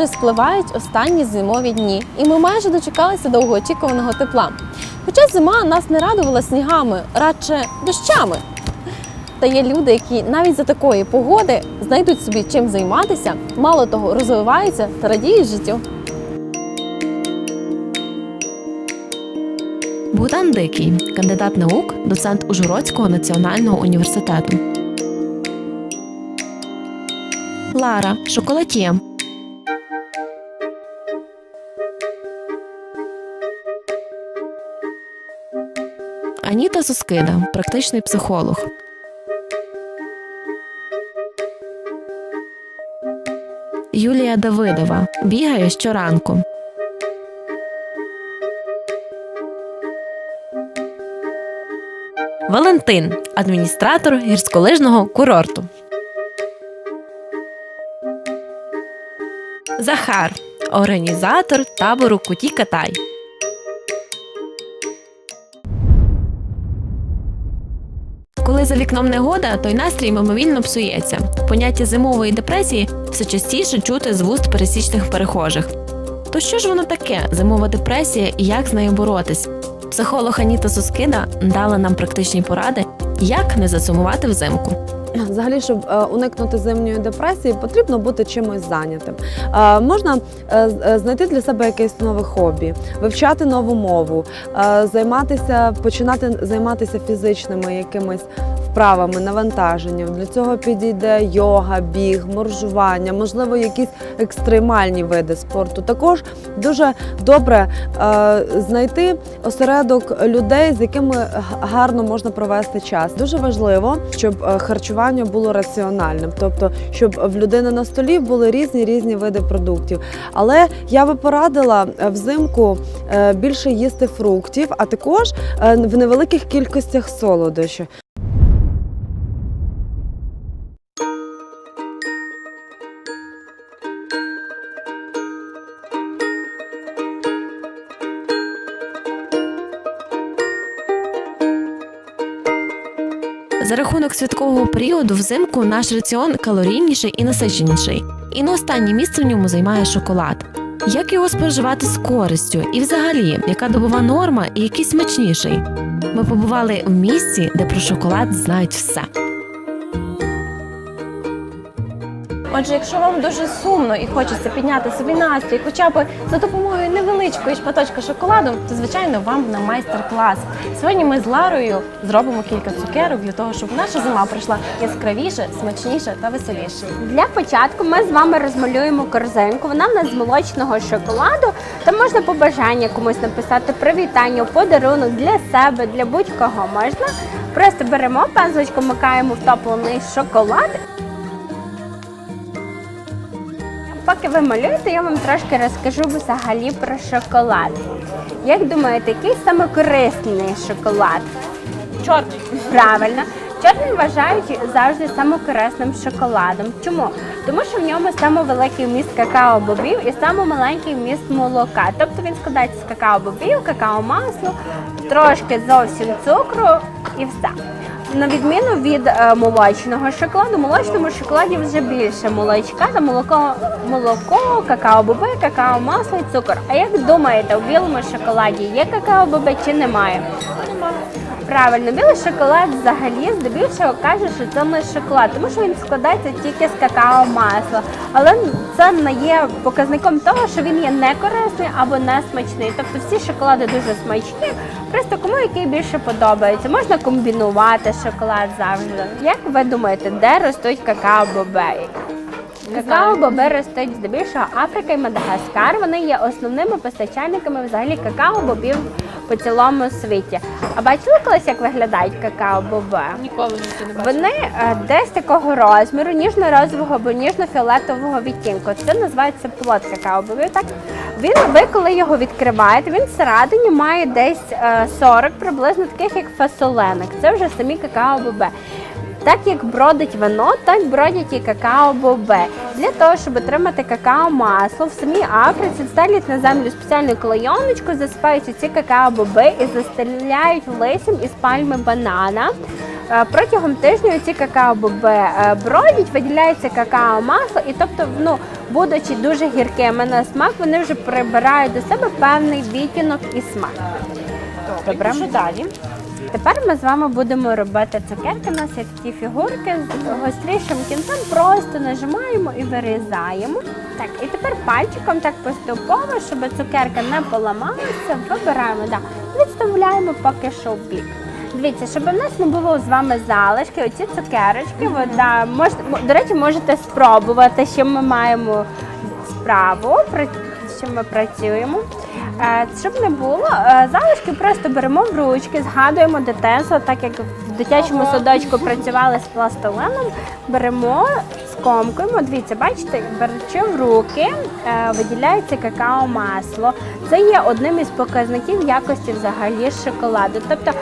Уже спливають останні зимові дні, і ми майже дочекалися довгоочікуваного тепла. Хоча зима нас не радувала снігами, радше дощами. Та є люди, які навіть за такої погоди знайдуть собі чим займатися, мало того, розвиваються та радіють життю. Богдан Дикий, кандидат наук, доцент Ужгородського національного університету. Лара шоколад'є. Аніта Соскида, практичний психолог. Юлія Давидова бігає щоранку. Валентин, адміністратор гірськолижного курорту. Захар, організатор табору Куті Катай. За вікном негода, то й настрій мимовільно псується. Поняття зимової депресії все частіше чути з вуст пересічних перехожих. То що ж воно таке зимова депресія і як з нею боротись? Психолог Аніта Соскида дала нам практичні поради, як не засумувати взимку. Взагалі, щоб е, уникнути зимньої депресії, потрібно бути чимось зайнятим. Е, Можна е, знайти для себе якесь нове хобі, вивчати нову мову, займатися, починати займатися фізичними якимись вправами, навантаженням. Для цього підійде йога, біг, моржування, можливо, якісь екстремальні види спорту. Також дуже добре е, знайти осередок людей, з якими гарно можна провести час. Дуже важливо, щоб е, харчування було раціональним, тобто, щоб в людини на столі були різні різні види продуктів. Але я би порадила е, взимку е, більше їсти фруктів, а також в невеликих кількостях солодощів. Святкового періоду взимку наш раціон калорійніший і насиченіший. І на останнє місце в ньому займає шоколад. Як його споживати з користю? І взагалі, яка добова норма і який смачніший? Ми побували в місці, де про шоколад знають все. Отже, якщо вам дуже сумно і хочеться підняти собі настрій, хоча б за допомогою невеличкої шматочка шоколаду, то звичайно вам на майстер-клас. Сьогодні ми з Ларою зробимо кілька цукерок для того, щоб наша зима пройшла яскравіше, смачніше та веселіше. Для початку ми з вами розмалюємо корзинку. Вона в нас з молочного шоколаду. Там можна побажання комусь написати, привітання, подарунок для себе, для будь-кого можна. Просто беремо пензличку, макаємо в топлений шоколад. Поки ви малюєте, я вам трошки розкажу взагалі про шоколад. Як думаєте, який саме корисний шоколад? Чорний. Правильно. Чорний вважають завжди самокорисним шоколадом. Чому? Тому що в ньому саме великий вміст какао-бобів і саме маленький вміст молока. Тобто він складається з какао-бобів, какао-масло, трошки зовсім цукру і все. На відміну від е, молочного шоколаду, молочному шоколаді вже більше молочка, та молоко, молоко, какао бобе, какао-масло і цукор. А як думаєте, у білому шоколаді є какао-боби чи немає? Правильно, білий шоколад взагалі здебільшого каже, що це не шоколад, тому що він складається тільки з какао-масла. Але це не є показником того, що він є некорисний або не смачний. Тобто всі шоколади дуже смачні, просто кому який більше подобається. Можна комбінувати шоколад завжди. Як ви думаєте, де ростуть какао-бобеї? Какао-боби ростуть здебільшого Африка і Мадагаскар. Вони є основними постачальниками взагалі какао-бобів по цілому світі. А бачили колись, як виглядають какао-боби? Ніколи ніхто не Вони е, десь такого розміру, ніжно-розового або ніжно-фіолетового відтінку. Це називається плод какао-бобів. Так він, ви коли його відкриваєте, він всередині має десь е, 40 приблизно таких як фасоленок. Це вже самі какао-боби. Так як бродить вино, так бродять і какао-боби. Для того, щоб отримати какао-масло, в самій Африці ставлять на землю спеціальну клейоночку, засипають ці какао-боби і застеляють листям із пальми банана. Е, Протягом тижня ці какао-боби е, бродять, виділяється какао-масло, і тобто, ну, будучи дуже гіркими на смак, вони вже прибирають до себе певний відтінок і смак. Добре. Що далі? Тепер ми з вами будемо робити цукерки. У нас є такі фігурки з гострішим кінцем. Просто нажимаємо і вирізаємо. Так, і тепер пальчиком так поступово, щоб цукерка не поламалася, вибираємо, да, відставляємо поки що в бік. Дивіться, щоб в нас не було з вами залишки, оці цукерочки, ви, да, можете, до речі, можете спробувати, що ми маємо справу, що ми працюємо. Е, Щоб не було е, залишки, просто беремо в ручки, згадуємо дитинство, так як в дитячому садочку працювали з пластилином, беремо, скомкуємо. Дивіться, бачите, беручи в руки, е, виділяється какао-масло. Це є одним із показників якості взагалі шоколаду. Тобто,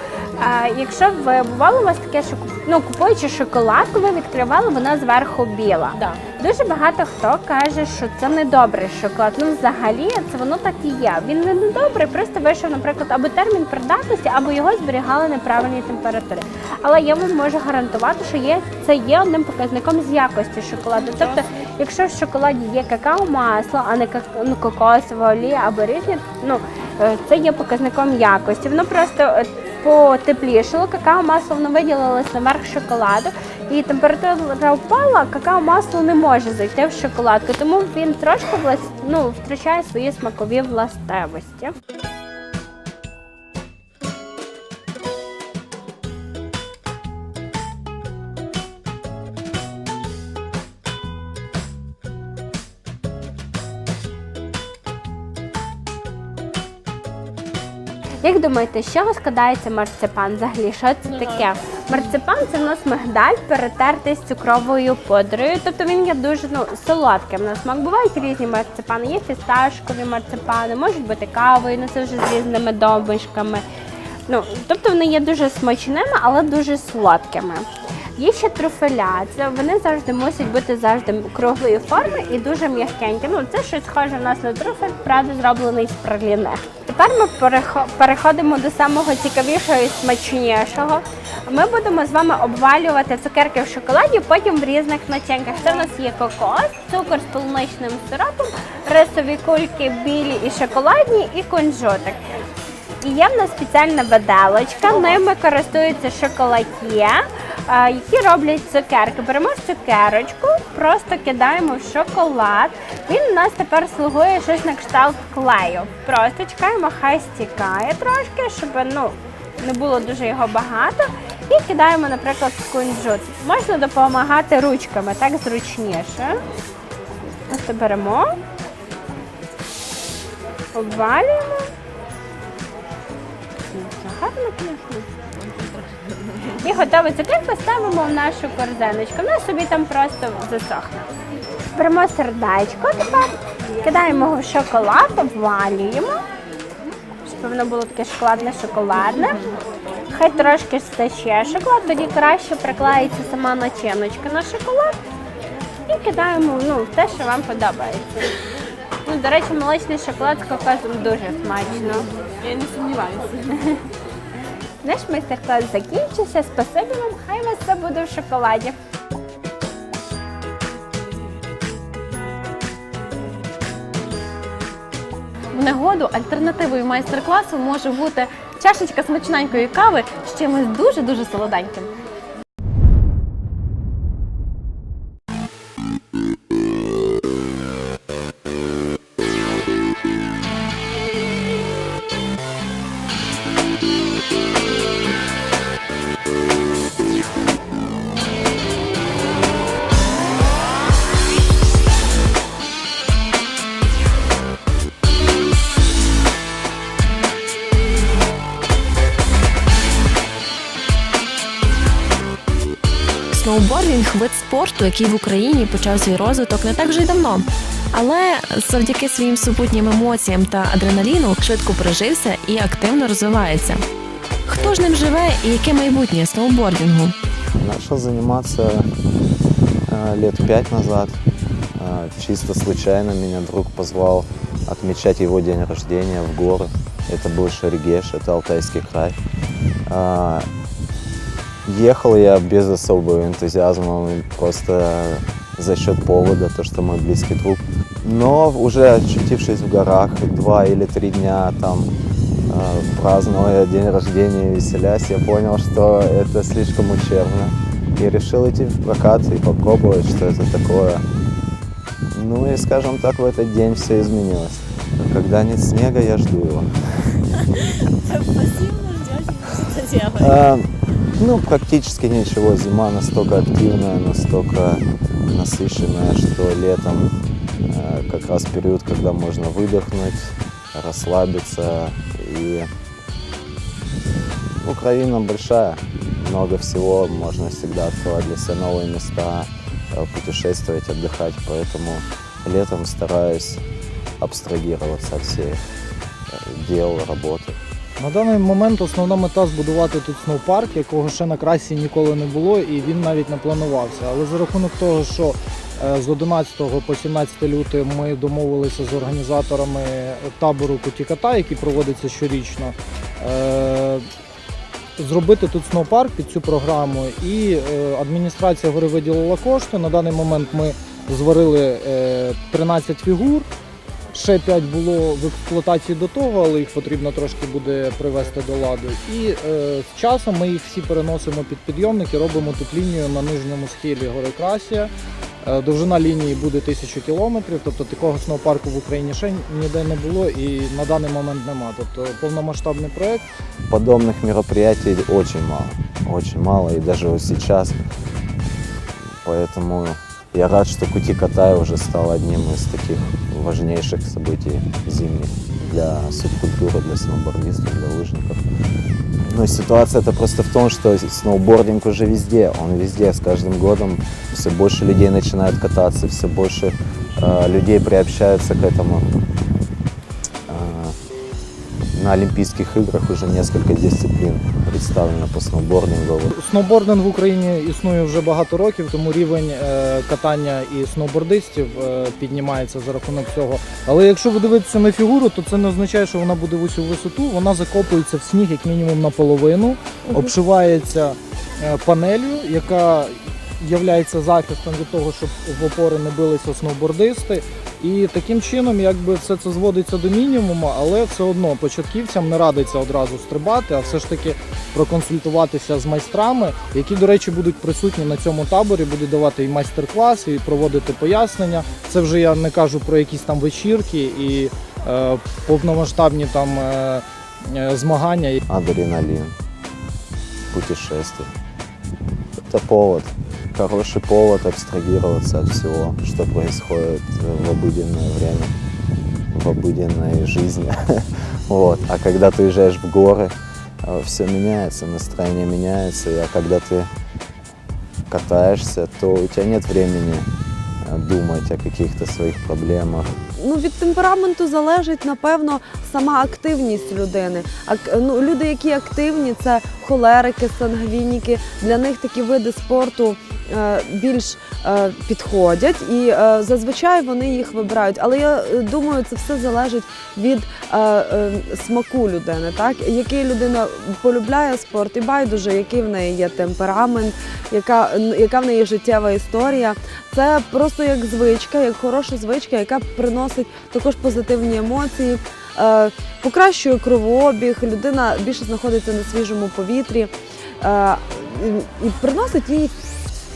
е, якщо ви бувало у вас таке, що ну, купуючи шоколадку, ви відкривали, вона зверху біла. Да. Дуже багато хто каже, що це не добрий шоколад. Ну, взагалі, це воно так і є. Він не недобрий, просто вийшов, наприклад, або термін придатності, або його зберігали неправильній температурі. Але я вам можу гарантувати, що є це є одним показником з якості шоколаду. Тобто, якщо в шоколаді є какао-масло, а не ну, кокосова олія або різні, ну е, це є показником якості. Воно просто потеплішало, какао-масло воно виділилось наверх шоколаду, і температура впала, какао-масло не може зайти в шоколадку, тому він трошки ну, втрачає свої смакові властивості. Як думаєте, з чого складається марципан? Взагалі, що це таке? Марципан це в нас мигдаль перетертий з цукровою пудрою. Тобто він є дуже ну, солодким. На смак бувають різні марципани. Є фісташкові марципани, можуть бути кавою, ну це вже з різними домішками. Ну, тобто вони є дуже смачними, але дуже солодкими. Є ще труфеля. Це вони завжди мусять бути завжди круглої форми і дуже м'якенькі. Ну це щось схоже у нас на труфель, правда, зроблений з праліне. Тепер ми переходимо до самого цікавішого і смачнішого. Ми будемо з вами обвалювати цукерки в шоколаді, потім в різних начинках. Це в нас є кокос, цукор з полуничним сиропом, рисові кульки білі і шоколадні, і кунжутик. І є в нас спеціальна виделочка, ними користуються шоколад'є, е, які роблять цукерки. Беремо цукерочку, просто кидаємо в шоколад. Він у нас тепер слугує щось на кшталт клею. Просто чекаємо, хай стікає трошки, щоб ну, не було дуже його багато. І кидаємо, наприклад, в кунжут. Можна допомагати ручками, так зручніше. Просто беремо, обвалюємо. Гарно. І готовий цукерку ставимо в нашу корзиночку. Вона собі там просто засохне. Беремо сердечко тепер, кидаємо його в шоколад, обвалюємо, щоб воно було таке шоколадне-шоколадне. Хай трошки стече шоколад, тоді краще приклеїться сама начиночка на шоколад. І кидаємо ну, те, що вам подобається. Ну, до речі, молочний шоколад з кокосом дуже смачно. Я не сумніваюся. Наш майстер-клас закінчився. Спасибі вам, хай вас все буде в шоколаді. В нагоду альтернативою майстер-класу може бути чашечка смачненької кави з чимось дуже-дуже солоденьким. Сноубордінг вид спорту, який в Україні почав свій розвиток не так вже й давно. Але завдяки своїм супутнім емоціям та адреналіну швидко прижився і активно розвивається. Хто ж ним живе і яке майбутнє сноубордінгу? Начал заниматься э, лет пять назад. Э, чисто случайно меня друг позвал отмечать его день рождения в горы. Это был Шерегеш, это Алтайский край. Ехал я без особого энтузиазма, просто за счет повода, то, что мой близкий друг. Но уже очутившись в горах, два или три дня там э, празднуя день рождения, веселясь, я понял, что это слишком ущербно. И решил идти в прокат и попробовать, что это такое. Ну и, скажем так, в этот день все изменилось. Когда нет снега, я жду его. А, ну, практически ничего. Зима настолько активная, настолько насыщенная, что летом э, как раз период, когда можно выдохнуть, расслабиться. И Украина большая, много всего, можно всегда открывать для себя новые места, э, путешествовать, отдыхать. Поэтому летом стараюсь абстрагироваться от всех э, дел, работы. На даний момент основна мета збудувати тут сноупарк, якого ще на красі ніколи не було, і він навіть не планувався. Але за рахунок того, що е, з 11 по 17 лютого ми домовилися з організаторами табору Кутіката, який проводиться щорічно, е, зробити тут сноупарк під цю програму. І е, адміністрація гори виділила кошти. На даний момент ми зварили е, 13 фігур. Ще 5 було в експлуатації до того, але їх потрібно трошки буде привести до ладу. І е, з часом ми їх всі переносимо під підйомники, робимо тут лінію на нижньому схилі гори Красія. Е, довжина лінії буде 1000 кілометрів, тобто такого сноупарку в Україні ще ніде не було і на даний момент нема. Тобто повномасштабний проект. Подобных мероприятий очень мало, очень мало, и даже вот сейчас. Поэтому я рад, что Кути Катай уже стал одним из таких важнейших событий зимних для субкультуры, для сноубордистов, для лыжников. Ну, и ситуация это просто в том, что сноубординг уже везде, он везде, с каждым годом все больше людей начинают кататься, все больше э, людей приобщаются к этому. На Олимпийских играх уже несколько дисциплин представлено по сноубордингу. Сноубординг в Україні існує вже багато років, тому рівень е, катання і сноубордистів е, піднімається за рахунок цього. Але якщо ви дивитеся на фігуру, то це не означає, що вона буде в усю висоту. Вона закопується в сніг як мінімум наполовину, обшивається е, панелью, яка є захистом від того, щоб в опори не билися сноубордисти. І таким чином, якби все це зводиться до мінімуму, але все одно початківцям не радиться одразу стрибати, а все ж таки проконсультуватися з майстрами, які, до речі, будуть присутні на цьому таборі, будуть давати і майстер-класи, і проводити пояснення. Це вже я не кажу про якісь там вечірки і е, повномасштабні там е, е, змагання. адреналин, путешествие. Это повод, хороший повод абстрагироваться от всего, что происходит в обыденное время, в обыденной жизни. Вот. А когда ты уезжаешь в горы, все меняется, настроение меняется, а когда ты катаешься, то у тебя нет времени э, думать о каких-то своїх проблемах, Ну, від темпераменту залежить, напевно, сама активність людини. Ак, ну, люди, які активні, це холерики, сангвініки. Для них такі види спорту е, більш е, підходять, і е, зазвичай вони їх вибирають. Але я е, думаю, це все залежить від е, е, смаку людини, так який людина полюбляє спорт, і байдуже, який в неї є темперамент, яка, яка в неї життєва історія. Це просто як звичка, як хороша звичка, яка приносить також позитивні емоції, е, покращує кровообіг, людина більше знаходиться на свіжому повітрі е, і, приносить їй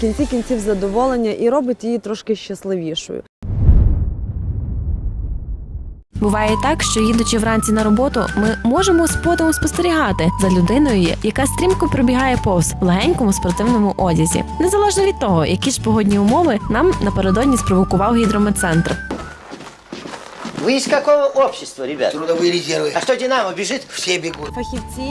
кінці кінців задоволення і робить її трошки щасливішою. Буває так, що їдучи вранці на роботу, ми можемо з подивом спостерігати за людиною, яка стрімко пробігає повз в легенькому спортивному одязі, незалежно від того, які ж погодні умови нам напередодні спровокував гідрометцентр. Вы из какого общества, ребят? Трудовые резервы. А что, Динамо бежит? Все бегут. Фахівці,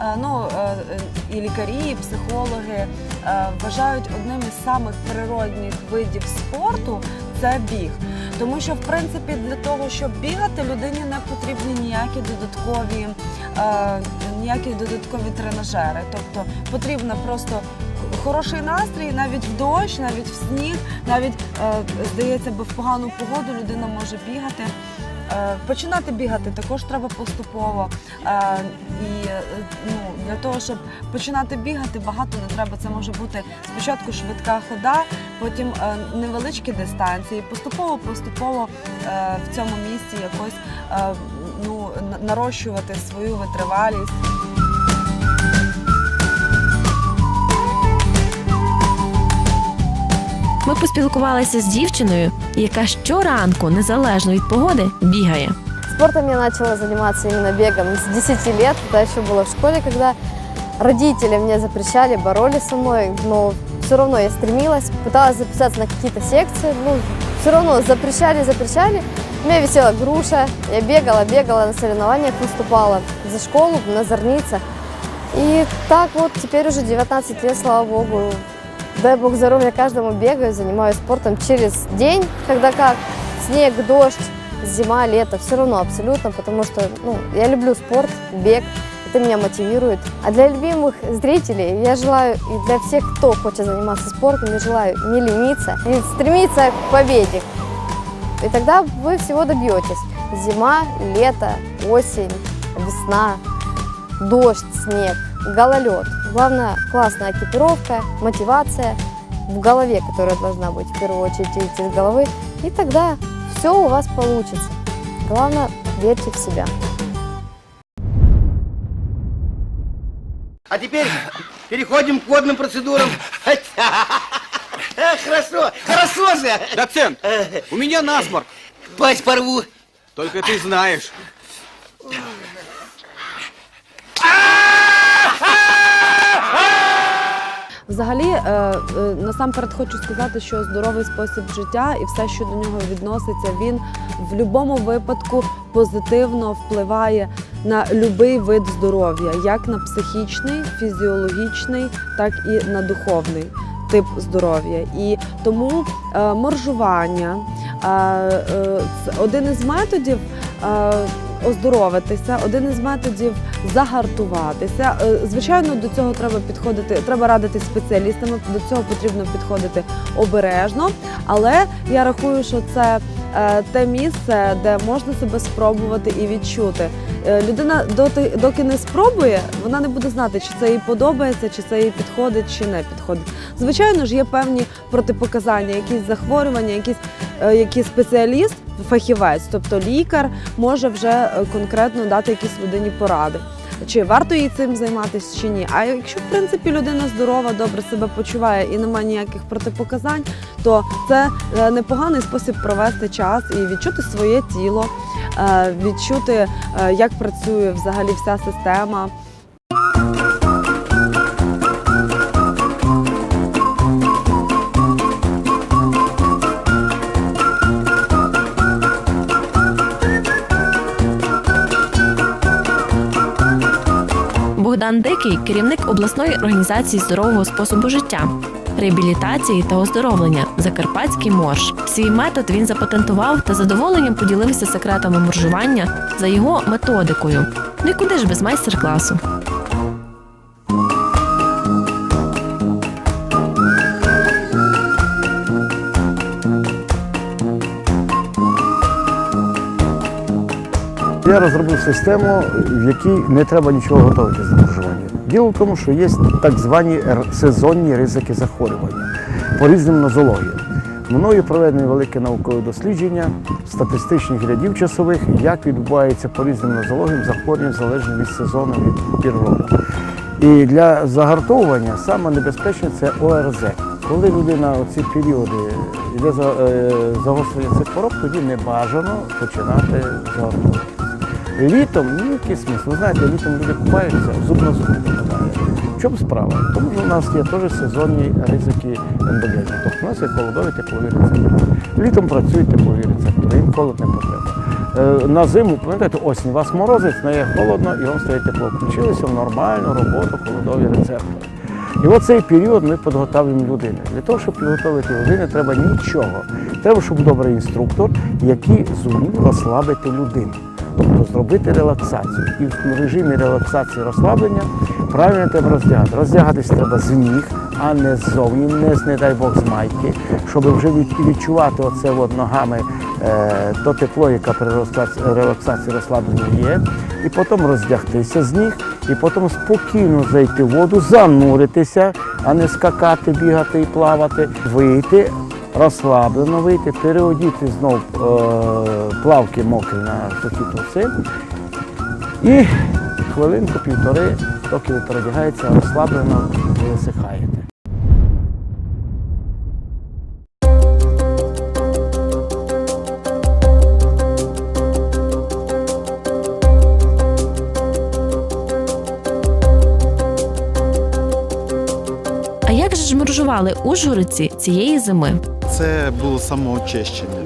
е, ну е, е, і лікарі, і психологи е, вважають одним із самих природних видів спорту це біг. Тому що, в принципі, для того, щоб бігати, людині не потрібні ніякі додаткові, е, ніякі додаткові тренажери. Тобто потрібно просто х- хороший настрій, навіть в дощ, навіть в сніг, навіть е, здається, би в погану погоду людина може бігати. Е, Починати бігати також треба поступово. Е, І ну, для того, щоб починати бігати, багато не треба. Це може бути спочатку швидка хода, потім невеличкі дистанції. Поступово, поступово е, в цьому місці якось ну, нарощувати свою витривалість. Ми поспілкувалися з дівчиною, яка щоранку, незалежно від погоди, бігає. Спортом я начала заниматься именно бегом с 10 лет. Это еще было в школе, когда родители мне запрещали, боролись со мной, но все равно я стремилась, пыталась записаться на какие-то секции, ну, все равно запрещали, запрещали. У меня висела груша, я бегала, бегала на соревнованиях, выступала за школу, на зорницах. И так вот теперь уже 19 лет, слава богу, дай бог здоровья каждому бегаю, занимаюсь спортом через день, когда как, снег, дождь, зима, лето, все равно абсолютно, потому что ну, я люблю спорт, бег, это меня мотивирует. А для любимых зрителей я желаю, и для всех, кто хочет заниматься спортом, я желаю не лениться и стремиться к победе. И тогда вы всего добьетесь. Зима, лето, осень, весна, дождь, снег, гололед. Главное, классная экипировка, мотивация в голове, которая должна быть в первую очередь идти из головы. И тогда все у вас получится. Главное, верьте в себя. А теперь переходим к водным процедурам. Хорошо, хорошо же. Доцент, у меня насморк. Пасть порву. Только ты знаешь. Взагалі, е, е, насамперед хочу сказати, що здоровий спосіб життя і все, що до нього відноситься, він в будь-якому випадку позитивно впливає на будь-який вид здоров'я, як на психічний, фізіологічний, так і на духовний тип здоров'я. І тому е, моржування один із методів. Оздоровитися, один із методів загартуватися. Е, Звичайно, до цього треба підходити, треба радити спеціалістами. До цього потрібно підходити обережно. Але я рахую, що це е, те місце, де можна себе спробувати і відчути. Е, Людина доти, доки не спробує, вона не буде знати, чи це їй подобається, чи це їй підходить, чи не підходить. Звичайно ж, є певні протипоказання, якісь захворювання, якісь які спеціаліст, фахівець, тобто лікар, може вже конкретно дати якісь людині поради. Чи варто їй цим займатися, чи ні. А якщо в принципі людина здорова, добре себе почуває і немає ніяких протипоказань, то це е, непоганий спосіб провести час і відчути своє тіло, е, відчути, е, як працює взагалі вся система. Богдан Дикий керівник обласної організації здорового способу життя, реабілітації та оздоровлення Закарпатський морж. Свій метод він запатентував та задоволенням поділився секретами моржування за його методикою. Ну і куди ж без майстер-класу? Я розробив систему, в якій не треба нічого готувати з моржування. Діло в тому, що є так звані сезонні ризики захворювання по різним нозологіям. Мною проведені велике наукове дослідження статистичних рядів часових, як відбувається по різним нозологіям захворювання залежно від сезону від пір. І для загартовування саме небезпечне це ОРЗ. Коли людина у ці періоди йде е, загострення цих хвороб, тоді не бажано починати загартовувати. Літом ніякий смисл. Ви знаєте, літом люди купаються, зуб на зуб попадає. В чому справа? Тому що у нас є теж сезонні ризики ендогенні. Тобто у нас є холодові теплові рецептори. Літом працюють теплові рецептори, їм холод не потрібно. Е, На зиму, пам'ятаєте, осінь вас морозить, стає холодно і вам стає тепло. Включилися в нормальну роботу холодові рецептори. І в цей період ми підготовлюємо людину. Для того, щоб підготовити людину, треба нічого. Треба, щоб добрий інструктор, який зумів розслабити людину. Тобто зробити релаксацію. І в режимі релаксації розслаблення правильно треба роздягати. Роздягатись треба з ніг, а не ззовні, не не дай Бог, з майки, щоб вже відчувати оце от ногами е, то тепло, яке при релаксації- розслаблення є, і потім роздягтися з них, і потім спокійно зайти в воду, зануритися, а не скакати, бігати і плавати, вийти, розслаблено вийти, переодіти знов е, плавки мокрі на сухі труси. І хвилинку, півтори, поки ви передягаєтеся, розслаблено ви висихаєте. А як же ж моржували ужгородці цієї зими? Це було самоочищення.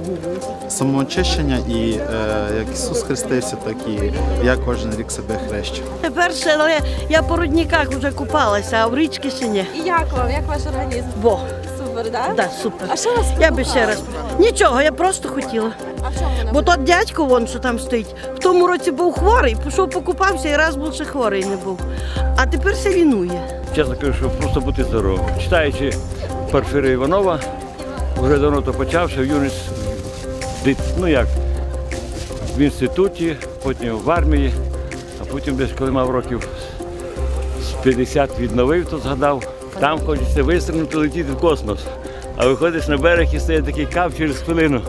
Самоочищення і е, як Ісус хрестився, так і я кожен рік себе хрещу. Перше, але я по рудниках вже купалася, а в річці ще ні. І як вам? Як ваш організм? Бо, Супер, так? да, супер. А що вас Я би ще раз. Нічого, я просто хотіла. А що вона? Бо тот дядько, вон, що там стоїть, в тому році був хворий, пішов покупався і раз більше хворий не був. А тепер се лінує. чесно кажу, що просто бути здоровим. Читаючи Порфиря Іванова, вже давно то почався в юність, ну як, в інституті, потім в армії, а потім десь, коли мав років з 50 відновив, то згадав, там хочеться вистрибнути, летіти в космос. А виходиш на берег і стає такий кап через хвилину.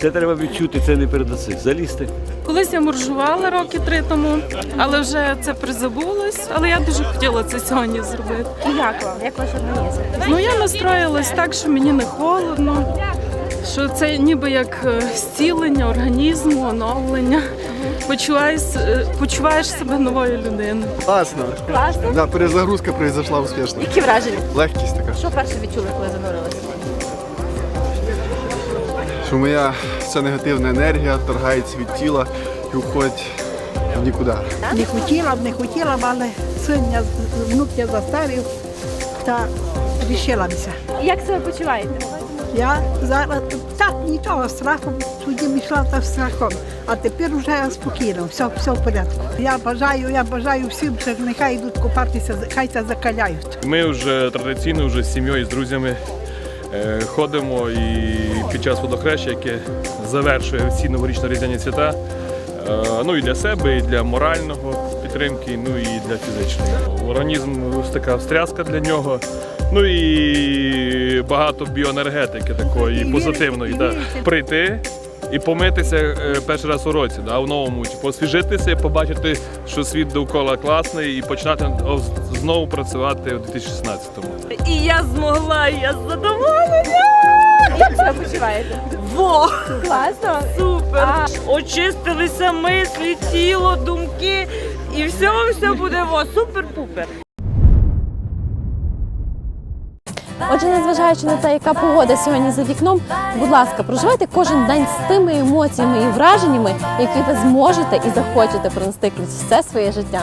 Це треба відчути, це не передаси. Залізти. Колись я моржувала роки три тому, але вже це призабулось. Але я дуже хотіла це сьогодні зробити. І як вам? Як ваш організм? Ну я настроїлась так, що мені не холодно, що це ніби як е, зцілення організму, оновлення. Почуваєш, е, почуваєш себе новою людиною. Класно. Класно? Да, перезагрузка произошла успішно. Які враження? Легкість така. Що перше відчули, коли занурилися? Що моя вся негативна енергія торгається від тіла і уходить в нікуди. Не хотіла б, не хотіла б, але син я, внук я заставив та рішилася. Як себе почуваєте? Я зараз так нічого страхом, тоді йшла та страхом, а тепер вже спокійно, все, все в порядку. Я бажаю, я бажаю всім, що нехай йдуть купатися, хай це закаляють. Ми вже традиційно вже з сім'єю, з друзями ходимо і під час водохреща, яке завершує всі новорічно різдвяні свята. е, Ну і для себе, і для морального підтримки, ну і для фізичної. Організм така встряска для нього. Ну і багато біоенергетики такої позитивної. Да. Прийти і помитися е, перший раз у році, да, в новому, типу, освіжитися, побачити, що світ довкола класний, і починати знову працювати у 2016-му. І я змогла, і я задоволена. Як себе почуваєте? Во! Класно? Супер! А. Очистилися мислі, тіло, думки, і все, все буде во, супер-пупер. Отже, незважаючи на те, яка погода сьогодні за вікном, будь ласка, проживайте кожен день з тими емоціями і враженнями, які ви зможете і захочете пронести крізь все своє життя.